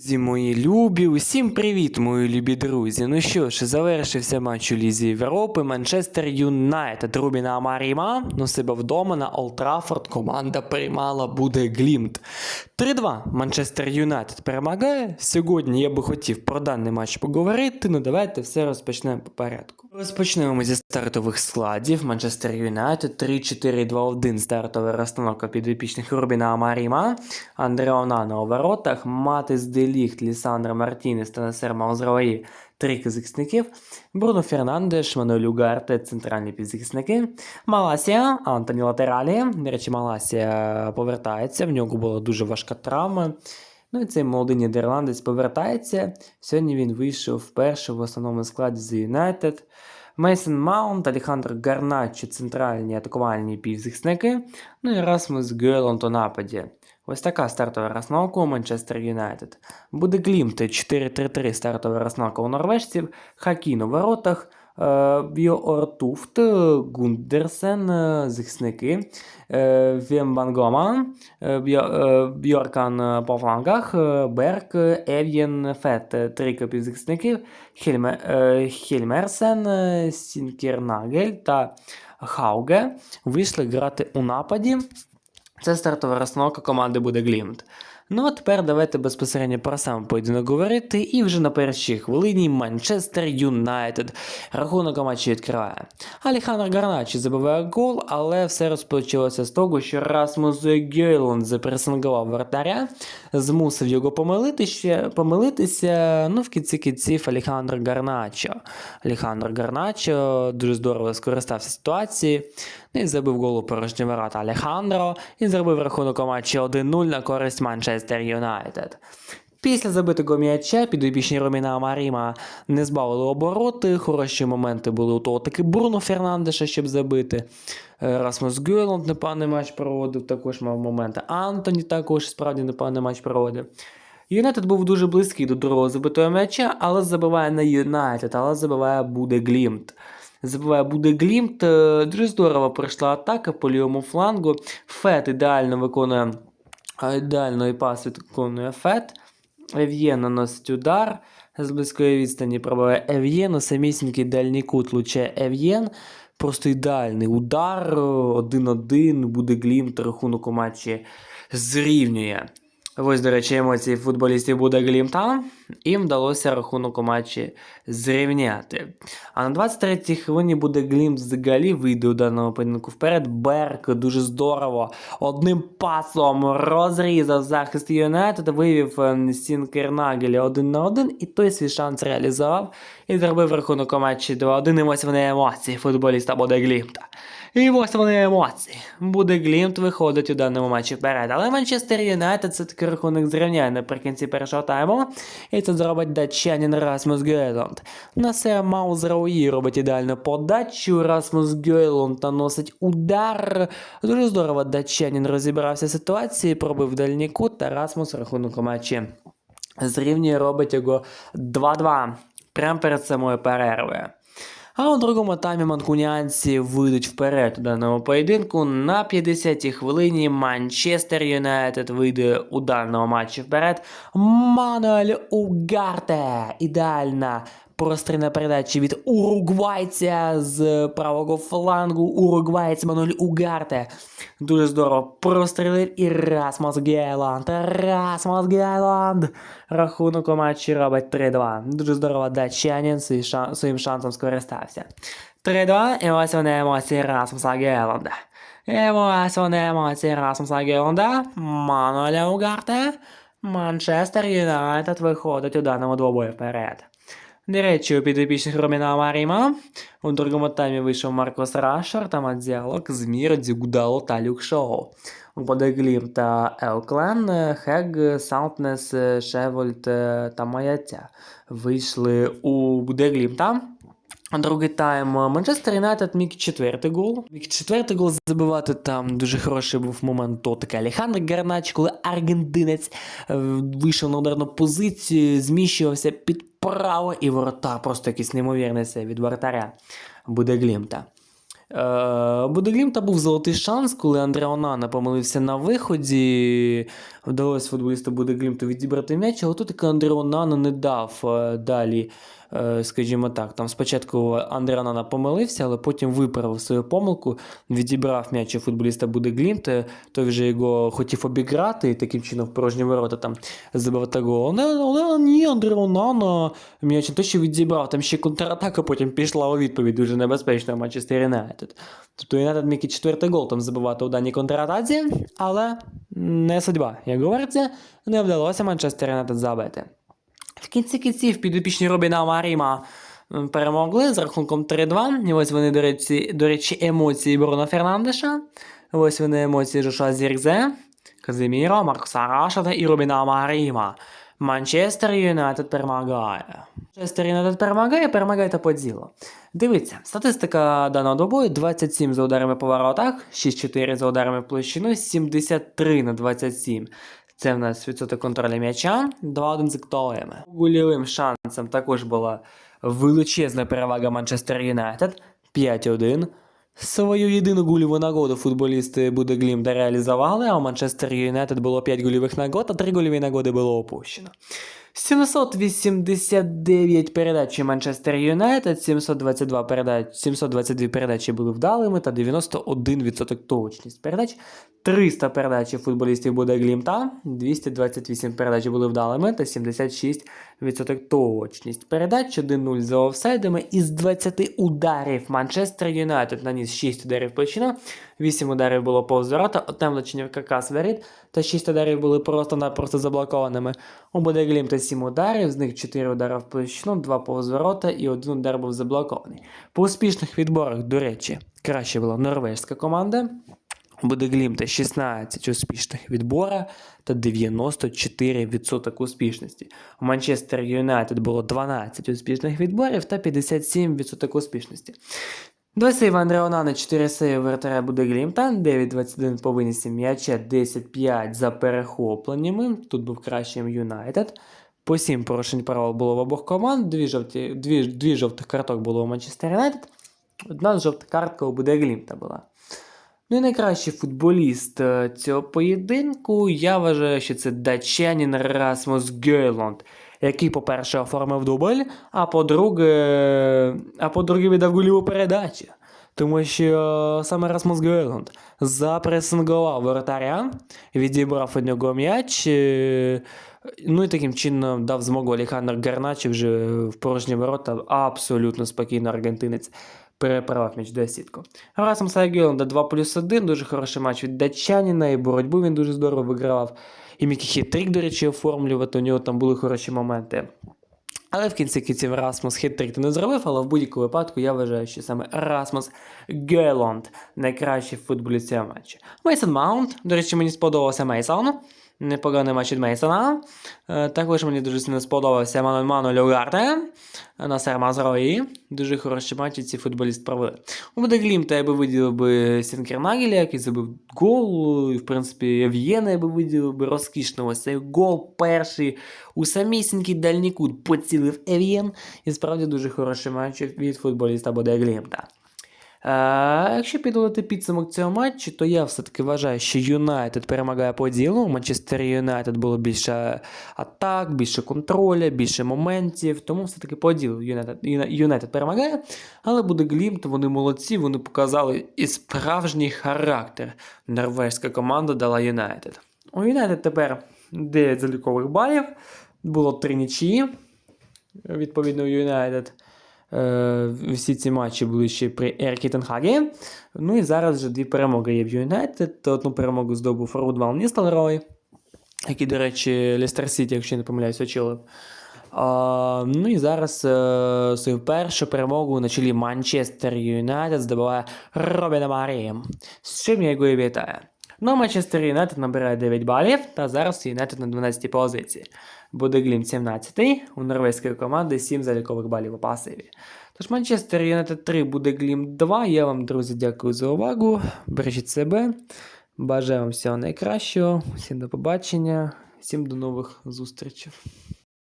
Друзі, мої любі, усім привіт, мої любі друзі. Ну що ж, завершився матч у Лізі Європи. Манчестер Юнайтед Рубіна Амаріма у себе вдома на Олд Траффорд команда приймала буде Глімт. 3-2 Манчестер Юнайтед перемагає. Сьогодні я би хотів про даний матч поговорити, ну давайте все розпочнемо по порядку. Розпочнемо ми зі стартових складів. Манчестер Юнайтед 3-4-2-1 стартова розстановка підопічних Рубіна Амаріма. Онана у воротах, Матис Деліхт, Лісандро Мартінес та Насер Маузраї три захисників, Бруно Фернандеш, Мануель Угарте, центральні півзахисники, Маласія, Антоні Латералі. До речі, Маласія повертається, в нього була дуже важка травма. Ну і цей молодий нідерландець повертається. Сьогодні він вийшов вперше в основному складі за Юнайтед. Мейсон Маунт, Алехандро Гарначо, центральні атакувальні півзахисники, ну і Расмус Гейланд у нападі. Ось така стартова розновка у Манчестер Юнайтед. Буде Глімт 4-3-3 стартова розновка у норвежців, Хакін у воротах, е, Ортуфт, Гундерсен, е, захисники, е, Вємбангома, е, Бьо- е, Бьоркан е, по флангах, е, Берк, е, Ев'єн Фет, е, три півзахисників, Хельме, е, Хельмерсен, е, Сінкернагель та Хауге вийшли грати у нападі. Це стартова розстановка команди буде Глімт. Ну а тепер давайте безпосередньо про сам поєдинок говорити. І вже на першій хвилині Манчестер Юнайтед рахунок матчі відкриває. Алехандро Гарначі забиває гол, але все розпочалося з того, що Расмус Гейланд запресингував вратаря, змусив його помилитися, помилитися. Ну, в кінці кінців Алехандро Гарначо. Алехандро Гарначо дуже здорово скористався ситуацією. Ну і забив гол у порожні ворота Алехандро і зробив рахунок матчі 1-0 на користь Манчестер Юнайтед. Після забитого м'яча підопічні Роміна Маріма не збавили обороти. Хороші моменти були у того таки Бруно Фернандеша, щоб забити. Е, Расмус Гюйланд непоганий матч проводив, також мав моменти. Антоні також справді непоганий матч проводив. Юнайтед був дуже близький до другого забитого м'яча, але забиває не Юнайтед, але забиває буде Глімт. Забиває буде Глімт. Е, Дуже здорово пройшла атака по лівому флангу. Фет ідеально виконує а, паси виконує Фет. Ев'є наносить удар. З близької відстані пробиває Ев'єн. У самісінький дальній кут луче Ев'єн. Просто ідеальний удар. 1-1. Буде Глімт. Рахунок у матчі зрівнює. Ось, до речі, емоції футболістів буде Глімта. Їм вдалося рахунок у матчі зрівняти. А на 23-й хвилині буде Глімт взагалі вийде у даному поєдинку вперед. Берк дуже здорово. Одним пасом розрізав захист Юнайтед, вивів е, Сінкернагеля один на один, і той свій шанс реалізував і зробив рахунок у матчі 2-1. І ось вони емоції футболіста буде Глімта. І ось вони емоції. Буде Глімт виходить у даному матчі вперед. Але Манчестер Юнайтед це таки рахунок зрівняє наприкінці першого тайму. І це зробить датчанин Расмус Гейланд. На це Маус Рауї робить ідеальну подачу. Расмус Гейланд наносить удар. Дуже здорово датчанин розібрався в ситуації, пробив дальній кут, та Расмус рахунок у матчі зрівнює, робить його 2-2. Прямо перед самою перервою. А у другому таймі манкуніанці вийдуть вперед у даному поєдинку. На 50-й хвилині Манчестер Юнайтед вийде у даному матчі вперед. Мануель Угарте. Ідеальна прострільна передача від уругвайця з правого флангу. Уругвайць Мануель Угарте. Дуже здорово прострілив і Расмус Гейланд. Расмус Гейланд. Рахунок у матчі робить 3-2. Дуже здорово датчанин своїм шансом скористався. 3-2, і ось вони емоції Расмуса Гейланда. І ось вони емоції Расмуса Гейланда. Мануеля Угарте. Манчестер Юнайтед виходить у даному двобої вперед. До речі, у підопічних Роміна Маріма у другому таймі вийшов Маркос Рашер та Мадзіалок, Змір, Дзюгдало та Люк Шоу. У Бодеглім та Елклен, Хег, Саутнес, Шевольт та Маяця вийшли у Будеглім там. Другий тайм Манчестер Юнайтед міг четвертий гол. Міг четвертий гол забивати там дуже хороший був момент то таке Алехандро Гарнач, коли аргентинець вийшов на ударну позицію, зміщувався під право, і ворота. просто якийсь неймовірний це від воротаря буде Глімта. Е, Буде був золотий шанс, коли Андре Онана помилився на виході. вдалося футболісту буде Глімту відібрати м'яч, але тут таки Андре Онана не дав е, далі, скажімо так. Там спочатку Андре Онана помилився, але потім виправив свою помилку, відібрав м'яч у футболіста буде Глімт, е, той вже його хотів обіграти і таким чином в порожні ворота там забив гол. Але, але ні, Андре Онана м'яч не те, що відібрав, там ще контратака потім пішла у відповідь дуже небезпечна в Манчестер Юнайтед. Тобто Юнайтед міг і четвертий гол там забивати у даній контратаці, але не судьба. Як говориться, не вдалося Манчестер Юнайтед забити. Кінці кінців підопічні Робіна Маріма перемогли з рахунком 3-2. І ось вони, до речі, до речі, емоції Бруно Фернандеша. Ось вони емоції Жоша Зіркзе, Казиміро, Маркуса Рашада і Робіна Маріма. Манчестер Юнайтед перемагає. Манчестер Юнайтед перемагає, перемагає та по ділу. Дивіться, статистика даного добою 27 за ударами по воротах, 6-4 за ударами площину, 73 на 27. Це в нас відсоток контролю м'яча, 2-1 з актуалами. Гольовим шансом також була величезна перевага Манчестер Юнайтед 5-1. Свою єдину гольову нагоду футболісти Будеглімда реалізували, а у Манчестер Юнайтед було 5 гольових нагод, а 3 гольові нагоди було опущено. 789 передач Манчестер Юнайтед, 722 передач, 722 передачі були вдалими та 91% точність передач. 300 передач футболістів Будеглімта, 228 передач були вдалими та 76% точність передач, 1-0 за офсайдами. Із 20 ударів Манчестер Юнайтед наніс 6 ударів площину, 8 ударів було повз ворота, одне влучення в каркас воріт та 6 ударів були просто-напросто заблокованими. У Будеглімта 7 ударів, з них 4 удари в площину, 2 повз ворота і 1 удар був заблокований. По успішних відборах, до речі, краще була норвезька команда. У Будеглімта 16 успішних відбора та 94% успішності. У Манчестер Юнайтед було 12 успішних відборів та 57% успішності. Два сейви Андре Онана, 4 сейви вратаря Будеглімта, 9-21 по винесі м'яча, 10-5 за перехопленнями. Тут був кращим Юнайтед. По 7 порушень правил було в обох команд, дві, жовті, дві, дві жовтих карток було у Манчестер Юнайтед, одна жовта картка у Будеглімта була. Ну і найкращий футболіст е, цього поєдинку, я вважаю, що це датчанин Расмус Гейланд, який, по-перше, оформив дубль, а по-друге, а по-друге, віддав гольову передачу. Тому що саме Расмус Гейланд запресингував воротаря, відібрав у нього м'яч. е, Ну і таким чином дав змогу Олександр Гарначі вже в порожні ворота абсолютно спокійно аргентинець переправив м'яч до сітку. Расмуса Гейланда 2 плюс 1, дуже хороший матч від датчанина, і боротьбу він дуже здорово вигравав. І міг і хитрик, до речі, оформлювати, у нього там були хороші моменти. Але в кінці кінців Расмус хитрик не зробив, але в будь-якому випадку я вважаю, що саме Расмус Гейланд найкращий футболіст цього матчу. Мейсон Маунт, до речі, мені сподобався Мейсон. Непоганий матч від Мейсона. Е, Також мені дуже сильно сподобався Мануель Ману Люгарте на Сермазрої. Дуже хороші матчі ці футболісти провели. У Будеглімта я би виділив би Сінкернагеля, який забив гол. І, в принципі, Ев'єна я би виділив би розкішно. Ось цей гол перший у самісінький дальній кут поцілив Ев'єн. І справді дуже хороший матч від футболіста Будеглімта. Е, якщо підводити підсумок цього матчу, то я все-таки вважаю, що Юнайтед перемагає по ділу. Манчестер Юнайтед було більше атак, більше контроля, більше моментів. Тому все-таки по ділу Юнайтед, Юнайтед перемагає. Але буде Глімт, вони молодці, вони показали і справжній характер. Норвезька команда дала Юнайтед. У Юнайтед тепер 9 залікових балів. Було 3 нічиї. Відповідно, у Юнайтед. Е, всі ці матчі були ще при Еркі Тенхагі. Ну і зараз вже дві перемоги є в Юнайтед. Одну перемогу здобув Рудвал Ністелрой, який, до речі, Лестер Сіті, якщо не помиляюсь, очолив. А, ну і зараз е, свою першу перемогу на чолі Манчестер Юнайтед здобуває Робіна Марія. З чим я його і вітаю. Ну, Манчестер Юнайтед набирає 9 балів, та зараз Юнайтед на 12-й позиції. Буде Глім 17 у норвезької команди 7 залікових балів у пасиві. Тож Манчестер Юнайтед 3 буде Глім 2. Я вам, друзі, дякую за увагу. Бережіть себе. Бажаю вам всього найкращого. Всім до побачення. Всім до нових зустрічей.